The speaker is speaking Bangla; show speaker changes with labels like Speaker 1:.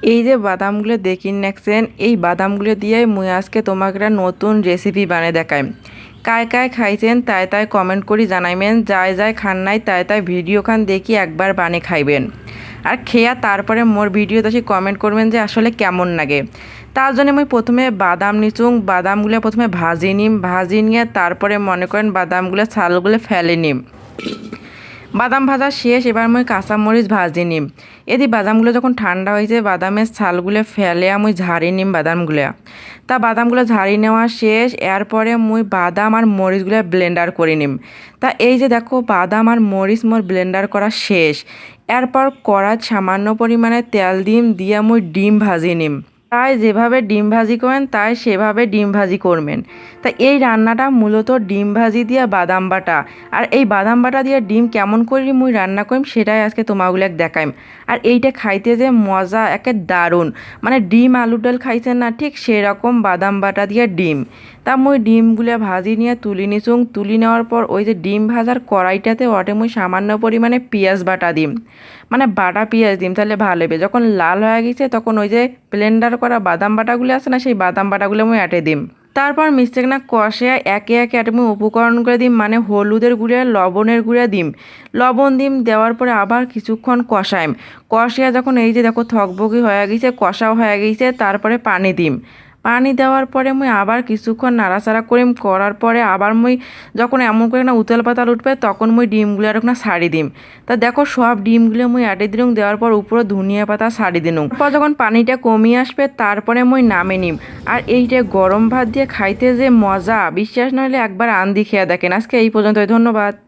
Speaker 1: এই যে বাদামগুলো দেখিন নেকছেন এই বাদামগুলো দিয়ে মুই আজকে তোমাকে নতুন রেসিপি বানিয়ে দেখাই। কায় কায় খাইছেন, তাই তাই কমেন্ট করি জানাইবেন, যাই যাই খান নাই, তাই তাই ভিডিও খান দেখি একবার বানিয়ে খাইবেন। আর খেয়া তারপরে মোর ভিডিও দেখি কমেন্ট করবেন যে আসলে কেমন লাগে। তার জন্য আমি প্রথমে বাদাম নিচুং, বাদামগুলো প্রথমে ভাজি নিম, ভাজি নিয়ে তারপরে মনে করেন বাদামগুলো ছালগুলো ফেলে নিম। বাদাম ভাজা শেষ, এবার আমি কাঁচামরিচ ভাজি নিম। এদি বাদামগুলো যখন ঠান্ডা হয়েছে, বাদামের ছালগুলো ফেলে আমি ঝাড়ি নিম বাদামগুলো। তা বাদামগুলো ঝাড়ি নেওয়া শেষ, এরপরে মুই বাদাম আর মরিচগুলো ব্লেন্ডার করে নিম। তা এই যে দেখো, বাদাম আর মরিচ মোর ব্লেন্ডার করা শেষ। এরপর কড়াত সামান্য পরিমাণে তেল দিম, দিয়ে মুই ডিম ভাজি নিম। তাই যেভাবে ডিম ভাজি করেন, তাই সেভাবে ডিম ভাজি করবেন। তা এই রান্নাটা মূলত ডিম ভাজি দিয়ে বাদাম বাটা। আর এই বাদাম বাটা দিয়ে ডিম কেমন করি মুই রান্না করিম, সেটাই আজকে তোমাগুলো দেখাইম। আর এইটা খাইতে যে মজা একে দারুণ। মানে ডিম আলু ডাল খাইছেন না, ঠিক সেরকম বাদাম বাটা দিয়ে ডিম। তা মুই ডিমগুলো ভাজি নিয়ে তুলি নিচুং তুলি নেওয়ার পর ওই যে ডিম ভাজার কড়াইটাতে ওটে মুই সামান্য পরিমাণে পেঁয়াজ বাটা দিম। মানে বাটা পেঁয়াজ দিম, তাহলে ভালো হবে। যখন লাল হয়ে গেছে, তখন ওই যে ব্লেন্ডার করা বাদাম বাটাগুলো আছে না, সেই বাদাম বাটাগুলো আমি আটে দিম। তারপর মিস্টেক না কষে একে একে আটে মুই উপকরণ করে দিম মানে হলুদের গুঁড়া লবণের গুঁড়া দিম। লবণ দিম, দেওয়ার পরে আবার কিছুক্ষণ কষাইম। কষিয়া যখন এই যে দেখো থকবকি হয়ে গেছে, কষাও হয়ে গেছে, তারপরে পানি দিম। পানি দেওয়ার পরে মুই আবার কিছুক্ষণ নাড়াচাড়া করিম করার পরে আবার মুই যখন এমন করে না উতাল পাতাল উঠবে, তখন মুই ডিমগুলো আর না সারি দিম। তা দেখো সব ডিমগুলো মুই আটে দিলুম দেওয়ার পর উপরে ধনিয়া পাতা সারি দিলুম পর যখন পানিটা কমিয়ে আসবে, তারপরে মুই নামে নিম। আর এইটা গরম ভাত দিয়ে খাইতে যে মজা, বিশ্বাস নইলে একবার আন্দি খেয়ে দেখেন। আজকে এই পর্যন্ত ধন্যবাদ।